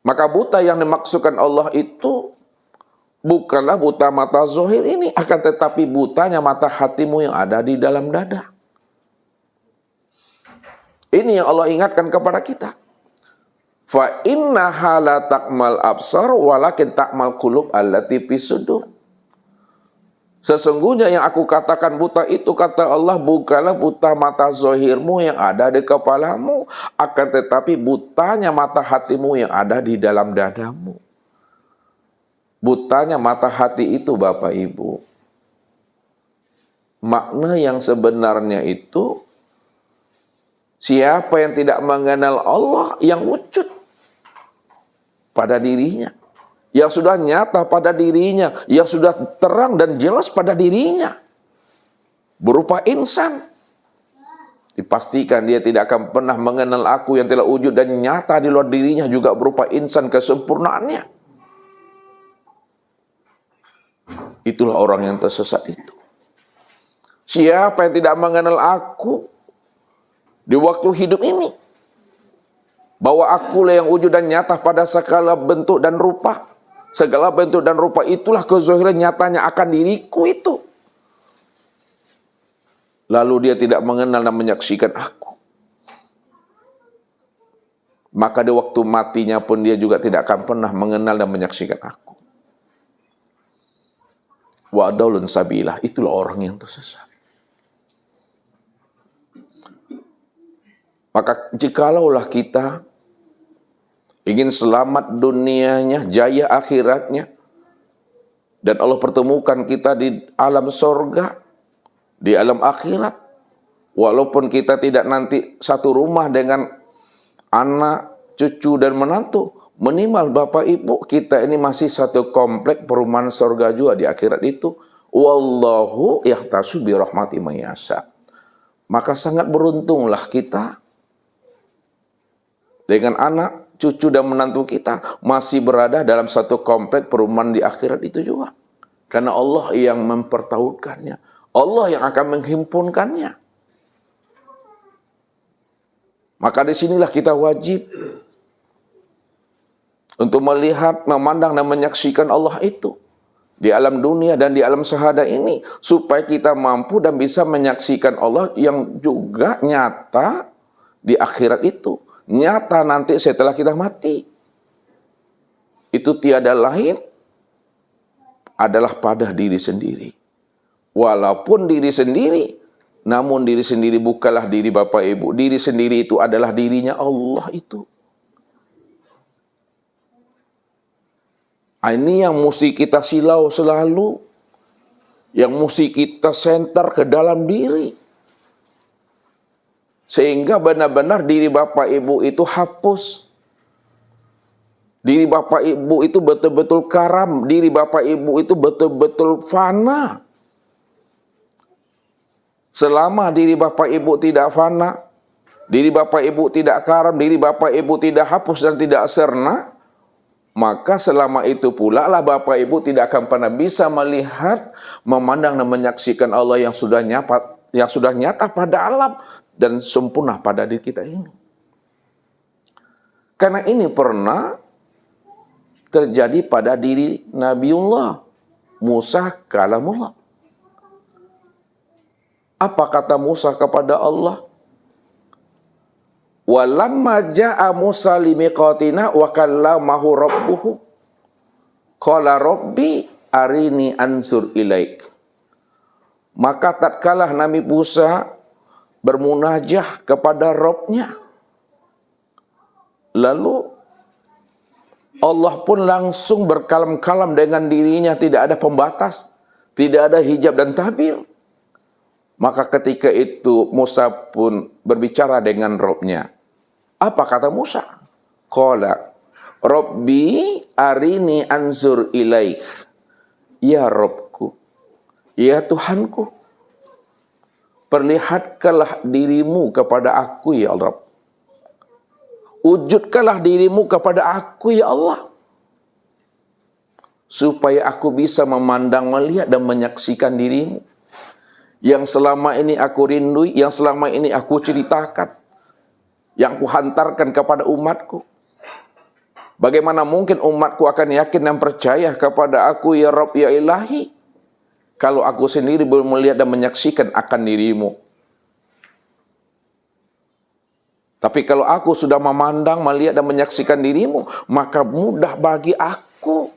Maka buta yang dimaksudkan Allah itu bukanlah buta mata zohir ini, akan tetapi butanya mata hatimu yang ada di dalam dada. Ini yang Allah ingatkan kepada kita. Fa inna hala takmal absar walakin takmal kulub allati sudur. Sesungguhnya yang aku katakan buta itu kata Allah bukanlah buta mata zohirmu yang ada di kepalamu. Akan tetapi butanya mata hatimu yang ada di dalam dadamu. Butanya mata hati itu Bapak Ibu. Makna yang sebenarnya itu siapa yang tidak mengenal Allah yang wujud pada dirinya yang sudah nyata pada dirinya, yang sudah terang dan jelas pada dirinya, berupa insan. Dipastikan dia tidak akan pernah mengenal aku yang telah wujud dan nyata di luar dirinya juga berupa insan kesempurnaannya. Itulah orang yang tersesat itu. Siapa yang tidak mengenal aku di waktu hidup ini? Bahwa akulah yang wujud dan nyata pada segala bentuk dan rupa. Segala bentuk dan rupa itulah kezohiran nyatanya akan diriku itu. Lalu dia tidak mengenal dan menyaksikan aku. Maka di waktu matinya pun dia juga tidak akan pernah mengenal dan menyaksikan aku. Wa adaulun sabilah, itulah orang yang tersesat. Maka jikalaulah kita ingin selamat dunianya, jaya akhiratnya, dan Allah pertemukan kita di alam sorga, di alam akhirat, walaupun kita tidak nanti satu rumah dengan anak, cucu, dan menantu, minimal Bapak Ibu kita ini masih satu komplek perumahan sorga juga di akhirat itu. Wallahu yahtasu bi rahmati mayasa. Maka sangat beruntunglah kita dengan anak, cucu dan menantu kita masih berada dalam satu komplek perumahan di akhirat itu juga. Karena Allah yang mempertautkannya. Allah yang akan menghimpunkannya. Maka di sinilah kita wajib untuk melihat, memandang dan menyaksikan Allah itu di alam dunia dan di alam sahada ini supaya kita mampu dan bisa menyaksikan Allah yang juga nyata di akhirat itu nyata nanti setelah kita mati. Itu tiada lain adalah pada diri sendiri. Walaupun diri sendiri, namun diri sendiri bukanlah diri Bapak Ibu. Diri sendiri itu adalah dirinya Allah itu. Ah, ini yang mesti kita silau selalu. Yang mesti kita senter ke dalam diri. Sehingga benar-benar diri Bapak Ibu itu hapus. Diri Bapak Ibu itu betul-betul karam. Diri Bapak Ibu itu betul-betul fana. Selama diri Bapak Ibu tidak fana, diri Bapak Ibu tidak karam, diri Bapak Ibu tidak hapus dan tidak serna, maka selama itu pula lah Bapak Ibu tidak akan pernah bisa melihat, memandang dan menyaksikan Allah yang sudah nyata, yang sudah nyata pada alam dan sempurna pada diri kita ini. Karena ini pernah terjadi pada diri Nabiullah Musa kalamullah. Apa kata Musa kepada Allah? Walamma ja'a Musa limiqatina wa kallamahu rabbuhu. Qala rabbi arini ansur ilaik. Maka tatkala Nabi Musa bermunajah kepada Robnya. Lalu Allah pun langsung berkalam-kalam dengan dirinya, tidak ada pembatas, tidak ada hijab dan tabir. Maka ketika itu Musa pun berbicara dengan Robnya. Apa kata Musa? Qala, Robbi arini anzur ilaih. Ya Robku, ya Tuhanku, perlihatkanlah dirimu kepada aku ya Allah. Wujudkanlah dirimu kepada aku ya Allah. Supaya aku bisa memandang, melihat dan menyaksikan dirimu. Yang selama ini aku rindui, yang selama ini aku ceritakan. Yang ku hantarkan kepada umatku. Bagaimana mungkin umatku akan yakin dan percaya kepada aku ya Rabb ya Ilahi kalau aku sendiri belum melihat dan menyaksikan akan dirimu. Tapi kalau aku sudah memandang, melihat dan menyaksikan dirimu, maka mudah bagi aku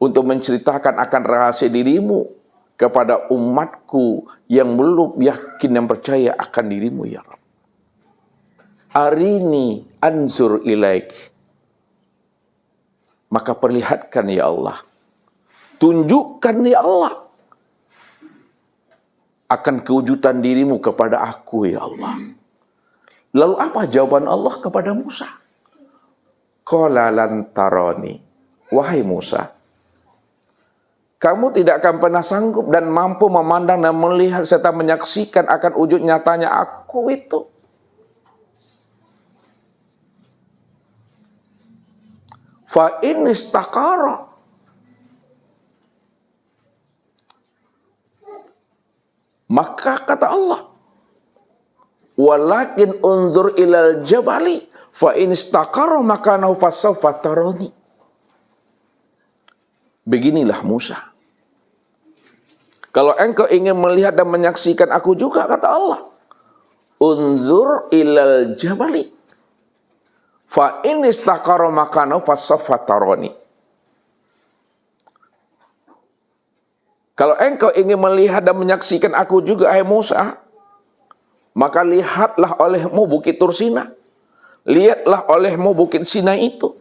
untuk menceritakan akan rahasia dirimu kepada umatku yang belum yakin dan percaya akan dirimu ya Rabb. Arini anzur ilaik. Maka perlihatkan ya Allah. Tunjukkan ya Allah. Akan kewujudan dirimu kepada aku ya Allah. Lalu apa jawaban Allah kepada Musa? Qala lantaroni. Wahai Musa, kamu tidak akan pernah sanggup dan mampu memandang dan melihat serta menyaksikan akan wujud nyatanya aku itu. Fa ini istakara. Maka kata Allah, Walakin unzur ilal jabali fa in istaqarra makanahu fasawfa. Beginilah Musa. Kalau engkau ingin melihat dan menyaksikan aku juga kata Allah. Unzur ilal jabali. Fa in istaqarra makanahu fasawfa. Kalau engkau ingin melihat dan menyaksikan aku juga, hai Musa, maka lihatlah olehmu bukit Tursina. Lihatlah olehmu bukit Sina itu.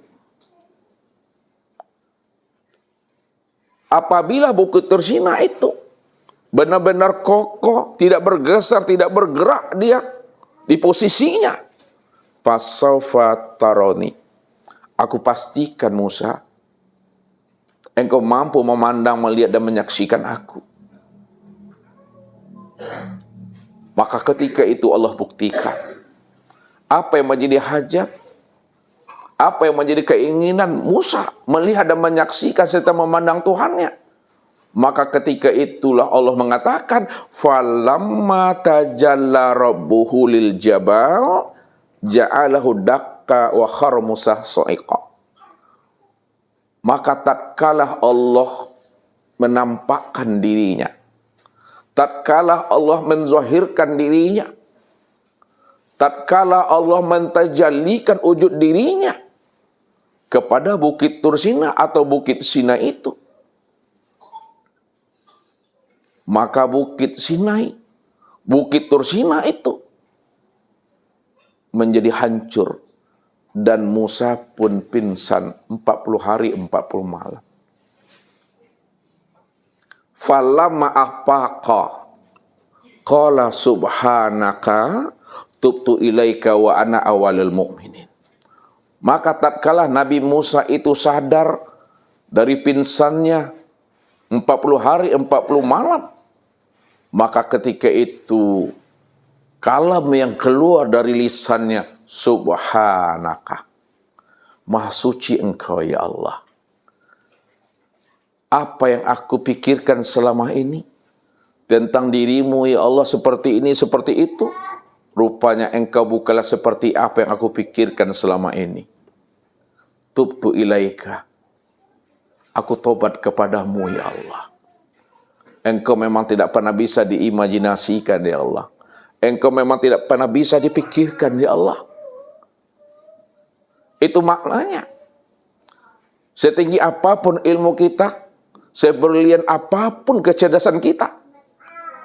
Apabila bukit Tursina itu benar-benar kokoh, tidak bergeser, tidak bergerak dia di posisinya. Fasaufa taroni. Aku pastikan Musa, engkau mampu memandang, melihat, dan menyaksikan aku. Maka ketika itu Allah buktikan apa yang menjadi hajat, apa yang menjadi keinginan Musa melihat dan menyaksikan serta memandang Tuhannya. Maka ketika itulah Allah mengatakan, "Falamma tajalla rabbuhu lil jabal ja'alahu dakka wa khar Musa sa'iqa." Maka tatkala Allah menampakkan dirinya tatkala Allah menzahirkan dirinya tatkala Allah mentajallikan wujud dirinya kepada bukit Tursina atau bukit Sinai itu maka bukit Sinai bukit Tursina itu menjadi hancur dan Musa pun pingsan 40 hari 40 malam. Falamma afaqa qala subhanaka tubtu ilaika wa ana awalul mu'minin. Maka tatkala Nabi Musa itu sadar dari pingsannya 40 hari 40 malam maka ketika itu kalam yang keluar dari lisannya subhanaka. Maha suci engkau ya Allah. Apa yang aku pikirkan selama ini? Tentang dirimu ya Allah seperti ini seperti itu. Rupanya engkau bukanlah seperti apa yang aku pikirkan selama ini. Tubtu ilaika. Aku tobat kepadamu ya Allah. Engkau memang tidak pernah bisa diimajinasikan ya Allah. Engkau memang tidak pernah bisa dipikirkan ya Allah itu maknanya setinggi apa pun ilmu kita seberlian apa pun kecerdasan kita,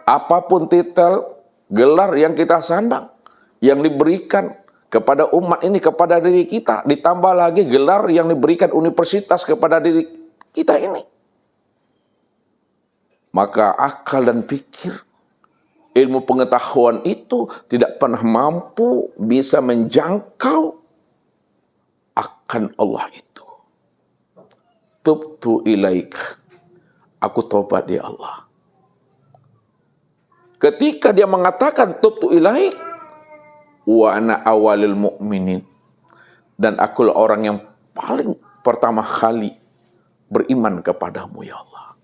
apa pun titel, gelar yang kita sandang, yang diberikan kepada umat ini, kepada diri kita, ditambah lagi gelar yang diberikan universitas kepada diri kita ini. Maka akal dan pikir, ilmu pengetahuan itu tidak pernah mampu bisa menjangkau akan Allah itu. Tubtu ilaik aku tobat ya Allah. Ketika dia mengatakan tubtu ilahi wa ana awalil mu'minin dan aku orang yang paling pertama kali beriman kepadamu ya Allah.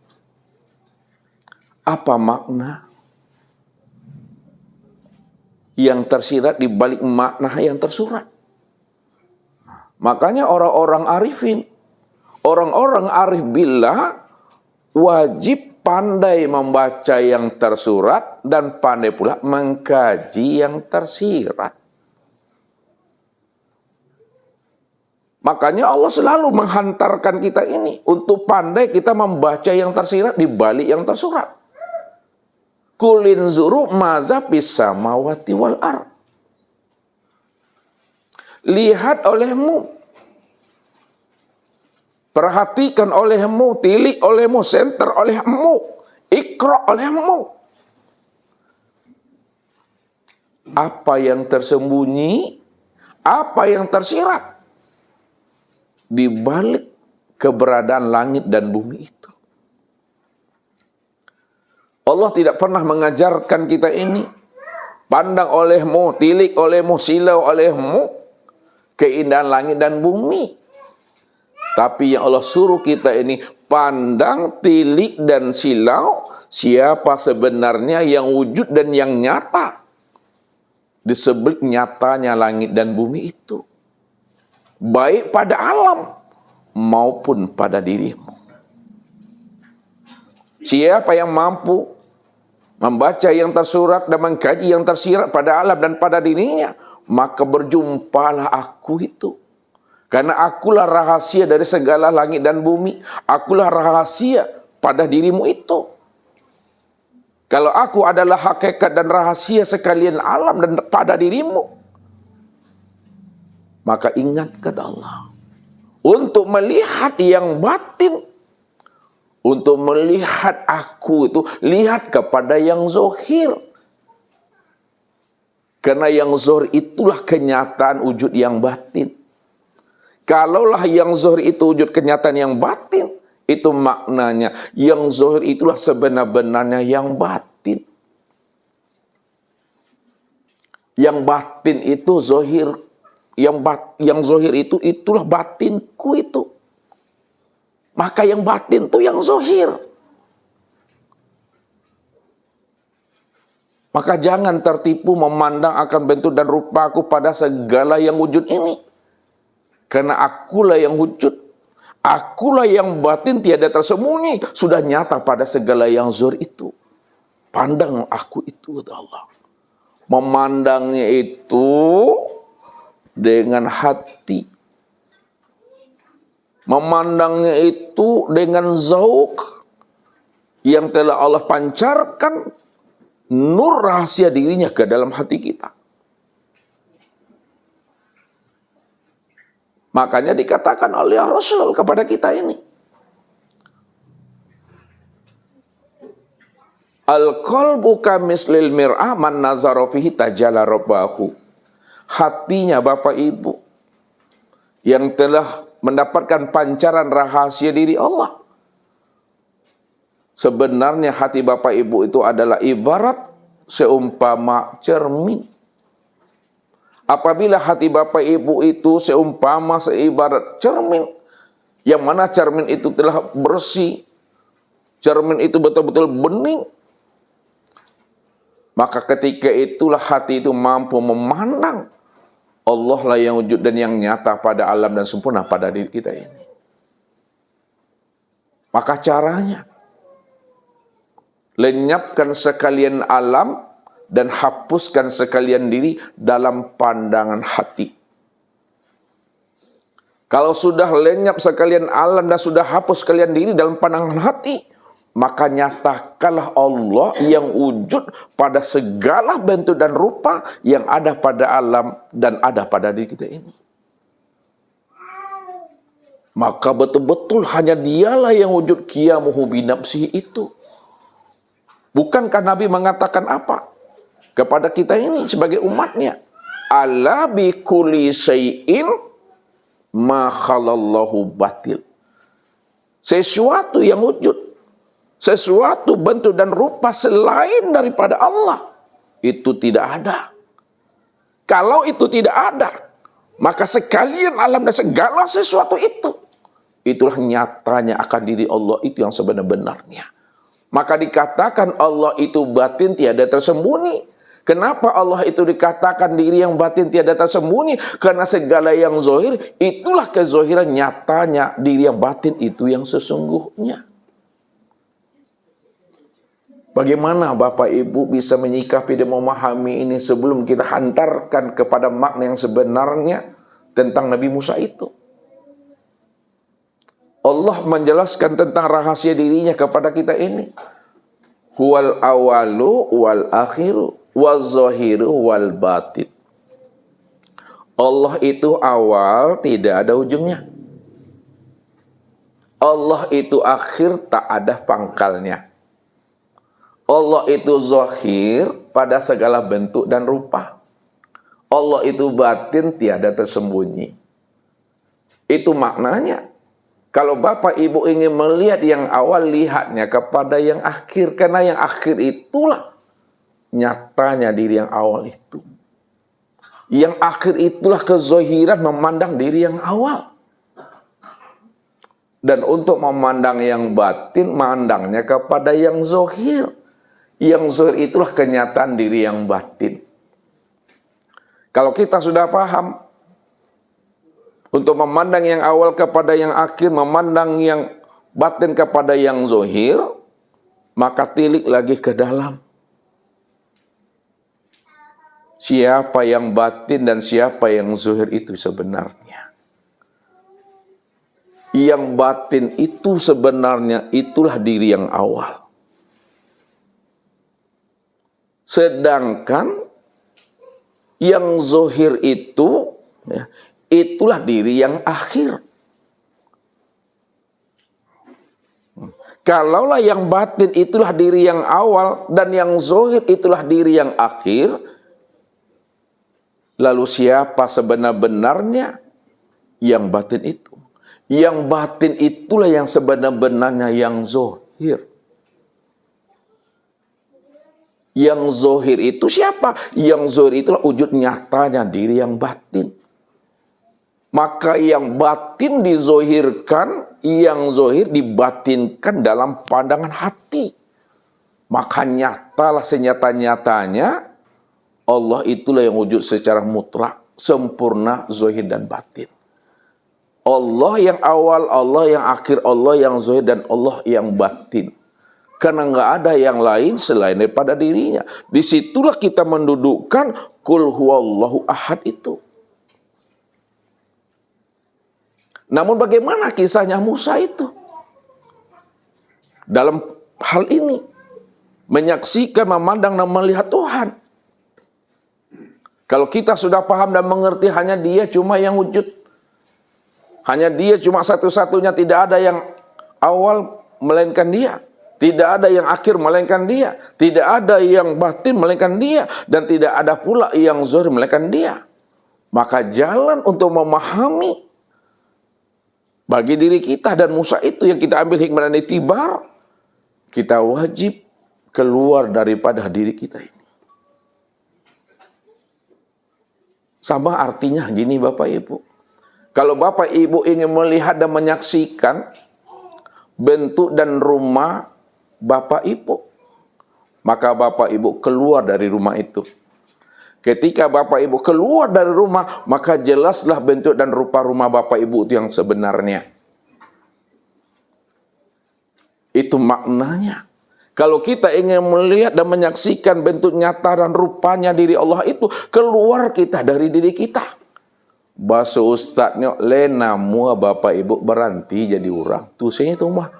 Apa makna yang tersirat di balik makna yang tersurat? Makanya orang-orang arifin, orang-orang arif billah wajib pandai membaca yang tersurat dan pandai pula mengkaji yang tersirat. Makanya Allah selalu menghantarkan kita ini untuk pandai kita membaca yang tersirat di balik yang tersurat. Kulin zuru maza mawati wal ar. Lihat olehmu. Perhatikan olehmu, tilik olehmu, center olehmu, ikro olehmu. Apa yang tersembunyi, apa yang tersirat di balik keberadaan langit dan bumi itu. Allah tidak pernah mengajarkan kita ini. Pandang olehmu, tilik olehmu, silau olehmu, keindahan langit dan bumi. Tapi yang Allah suruh kita ini pandang, tilik dan silau siapa sebenarnya yang wujud dan yang nyata. Disebut nyatanya langit dan bumi itu baik pada alam maupun pada dirimu. Siapa yang mampu membaca yang tersurat dan mengkaji yang tersirat pada alam dan pada dirinya, maka berjumpalah aku itu. Karena akulah rahasia dari segala langit dan bumi. Akulah rahasia pada dirimu itu. Kalau aku adalah hakikat dan rahasia sekalian alam dan pada dirimu, maka ingat kata Allah. Untuk melihat yang batin. Untuk melihat aku itu. Lihat kepada yang zohir. Karena yang zohir itulah kenyataan wujud yang batin. Kalaulah yang zohir itu wujud kenyataan yang batin. Itu maknanya. Yang zohir itulah sebenar-benarnya yang batin. Yang batin itu zohir yang bat, yang zohir itu itulah batinku itu. Maka yang batin itu yang zohir. Maka jangan tertipu memandang akan bentuk dan rupaku pada segala yang wujud ini. Karena akulah yang wujud. Akulah yang batin tiada tersembunyi. Sudah nyata pada segala yang zohir itu. Pandang aku itu, kata Allah. Memandangnya itu dengan hati. Memandangnya itu dengan zauk yang telah Allah pancarkan nur rahasia dirinya ke dalam hati kita. Makanya dikatakan oleh Rasul kepada kita ini. Al-qalbu kamislil mir'ah man nazara fihi tajala rabbahu hatinya Bapak Ibu yang telah mendapatkan pancaran rahasia diri Allah. Sebenarnya hati Bapak Ibu itu adalah ibarat seumpama cermin. Apabila hati Bapak Ibu itu seumpama seibarat cermin, yang mana cermin itu telah bersih, cermin itu betul-betul bening, maka ketika itulah hati itu mampu memandang Allah lah yang wujud dan yang nyata pada alam dan sempurna pada diri kita ini. Maka caranya, lenyapkan sekalian alam dan hapuskan sekalian diri dalam pandangan hati. Kalau sudah lenyap sekalian alam dan sudah hapus sekalian diri dalam pandangan hati, maka nyatakanlah Allah yang wujud pada segala bentuk dan rupa yang ada pada alam dan ada pada diri kita ini. Maka betul-betul hanya dialah yang wujud kiamuhu binapsihi itu. Bukankah Nabi mengatakan apa? Kepada kita ini sebagai umatnya. Ala bi kulli syai'in ma batil. Sesuatu yang wujud sesuatu bentuk dan rupa selain daripada Allah itu tidak ada. Kalau itu tidak ada, maka sekalian alam dan segala sesuatu itu itulah nyatanya akan diri Allah itu yang sebenar-benarnya. Maka dikatakan Allah itu batin tiada tersembunyi Kenapa Allah itu dikatakan diri yang batin tiada tersembunyi? Karena segala yang zohir, itulah kezohiran nyatanya. Diri yang batin itu yang sesungguhnya. Bagaimana Bapak Ibu bisa menyikapi dan memahami ini sebelum kita hantarkan kepada makna yang sebenarnya tentang Nabi Musa itu? Allah menjelaskan tentang rahasia dirinya kepada kita ini. Huwal awalu wal akhiru wal zahiru wal batin. Allah itu awal tidak ada ujungnya. Allah itu akhir tak ada pangkalnya. Allah itu zahir pada segala bentuk dan rupa. Allah itu batin tiada tersembunyi. Itu maknanya. Kalau Bapak Ibu ingin melihat yang awal, lihatnya kepada yang akhir. Karena yang akhir itulah nyatanya diri yang awal itu. Yang akhir itulah kezohiran memandang diri yang awal. Dan untuk memandang yang batin, mandangnya kepada yang zohir. Yang zohir itulah kenyataan diri yang batin. Kalau kita sudah paham, untuk memandang yang awal kepada yang akhir, memandang yang batin kepada yang zohir, maka tilik lagi ke dalam. Siapa yang batin dan siapa yang zohir itu sebenarnya. Yang batin itu sebenarnya itulah diri yang awal. Sedangkan yang zohir itu ya, itulah diri yang akhir. Kalaulah yang batin itulah diri yang awal dan yang zohir itulah diri yang akhir, lalu siapa sebenar-benarnya yang batin itu? Yang batin itulah yang sebenar-benarnya yang zohir. Yang zohir itu siapa? Yang zohir itulah wujud nyatanya diri yang batin. Maka yang batin dizohirkan, yang zohir dibatinkan dalam pandangan hati. Maka nyatalah senyata-nyatanya, Allah itulah yang wujud secara mutlak, sempurna, zohir dan batin. Allah yang awal, Allah yang akhir, Allah yang zohir dan Allah yang batin. Karena nggak ada yang lain selain daripada dirinya. Di situlah kita mendudukkan kul huwallahu ahad itu. Namun bagaimana kisahnya Musa itu? Dalam hal ini. Menyaksikan, memandang, dan melihat Tuhan. Kalau kita sudah paham dan mengerti hanya dia cuma yang wujud. Hanya dia cuma satu-satunya tidak ada yang awal melainkan dia. Tidak ada yang akhir melainkan dia. Tidak ada yang batin melainkan dia. Dan tidak ada pula yang zuhur melainkan dia. Maka jalan untuk memahami bagi diri kita dan Musa itu yang kita ambil hikmah dan itibar, kita wajib keluar daripada diri kita ini. Sama artinya gini Bapak Ibu. Kalau Bapak Ibu ingin melihat dan menyaksikan bentuk dan rumah Bapak Ibu, maka Bapak Ibu keluar dari rumah itu. Ketika Bapak Ibu keluar dari rumah, maka jelaslah bentuk dan rupa rumah Bapak Ibu itu yang sebenarnya. Itu maknanya. Kalau kita ingin melihat dan menyaksikan bentuk nyata dan rupanya diri Allah itu, keluar kita dari diri kita. Bahasa ustadznya, lena mua bapak ibu berhenti jadi orang. Tusanya itu mah.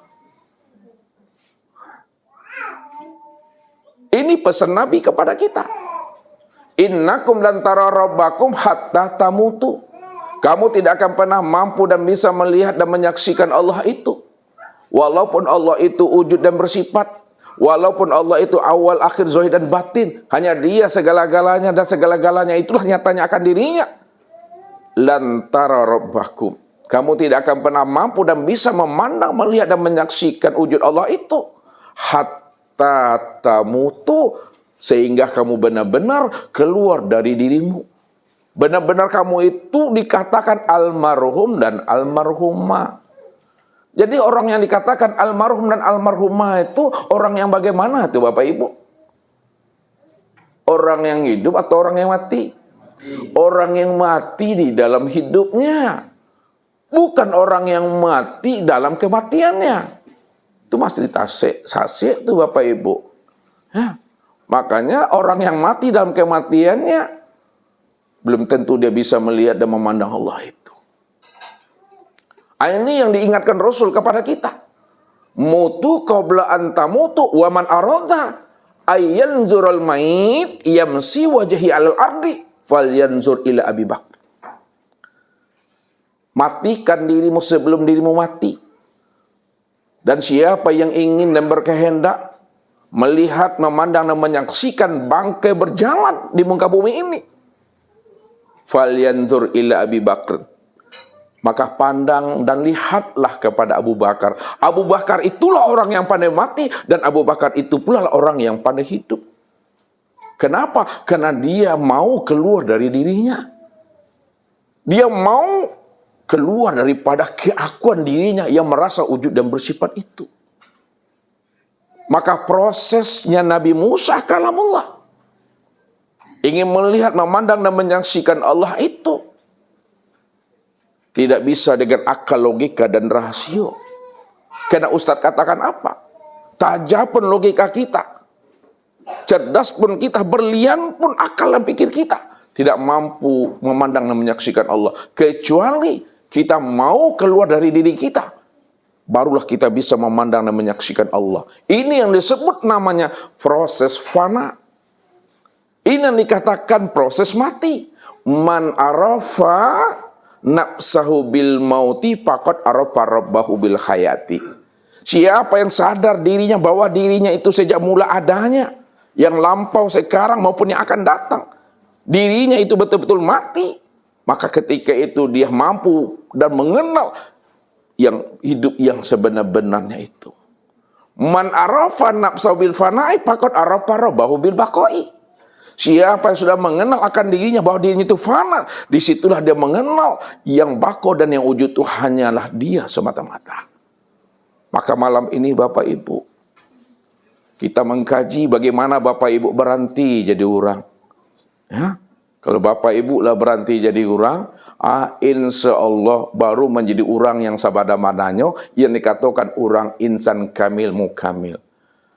Ini pesan Nabi kepada kita. Innakum tara rabbakum hatta tamutu. Kamu tidak akan pernah mampu dan bisa melihat dan menyaksikan Allah itu. Walaupun Allah itu wujud dan bersifat. Walaupun Allah itu awal, akhir, zahir dan batin. Hanya dia segala-galanya dan segala-galanya itulah nyatanya akan dirinya. Lantara rabbakum. Kamu tidak akan pernah mampu dan bisa memandang, melihat dan menyaksikan wujud Allah itu. Hatta tamutu sehingga kamu benar-benar keluar dari dirimu. Benar-benar kamu itu dikatakan almarhum dan almarhumah. Jadi orang yang dikatakan almarhum dan almarhumah itu orang yang bagaimana tuh Bapak Ibu? Orang yang hidup atau orang yang mati? Orang yang mati di dalam hidupnya. Bukan orang yang mati dalam kematiannya. Itu masih ditasik, sasik itu Bapak Ibu. Ya. Makanya orang yang mati dalam kematiannya belum tentu dia bisa melihat dan memandang Allah itu. Ini yang diingatkan Rasul kepada kita. Mutu qabla antamutu waman arada ayyanzurul mait yamsi wajhi alal ardi falyanzur ila Abi Bakar. Matikan dirimu sebelum dirimu mati. Dan siapa yang ingin dan berkehendak melihat, memandang dan menyaksikan bangkai berjalan di muka bumi ini. Falyanzur ila Abi Bakar. Maka pandang dan lihatlah kepada Abu Bakar. Abu Bakar itulah orang yang pandai mati dan Abu Bakar itu pula orang yang pandai hidup. Kenapa? Karena dia mau keluar dari dirinya. Dia mau keluar daripada keakuan dirinya yang merasa wujud dan bersifat itu. Maka prosesnya Nabi Musa kalamullah. Ingin melihat, memandang dan menyaksikan Allah itu tidak bisa dengan akal logika dan rasio. Karena Ustadz katakan apa? Tajam pun logika kita. Cerdas pun kita, berlian pun akal dan pikir kita. Tidak mampu memandang dan menyaksikan Allah. Kecuali kita mau keluar dari diri kita. Barulah kita bisa memandang dan menyaksikan Allah. Ini yang disebut namanya proses fana. Ini yang dikatakan proses mati. Man arafa nafsahu bil mauti faqad arafa rabbahu bil hayati. Siapa yang sadar dirinya bahwa dirinya itu sejak mula adanya, yang lampau sekarang maupun yang akan datang, dirinya itu betul-betul mati, maka ketika itu dia mampu dan mengenal yang hidup yang sebenar-benarnya itu. Man arafa nafsahu bil fana'i faqad arafa bil baqai. Siapa yang sudah mengenal akan dirinya bahwa dirinya itu fana, di situlah dia mengenal yang bako dan yang wujud itu hanyalah dia semata-mata. Maka malam ini Bapak Ibu, kita mengkaji bagaimana Bapak Ibu berhenti jadi orang. Ya, kalau Bapak Ibu lah berhenti jadi orang, ah, insya Allah baru menjadi orang yang sabada mananya yang dikatakan orang insan kamil mukamil.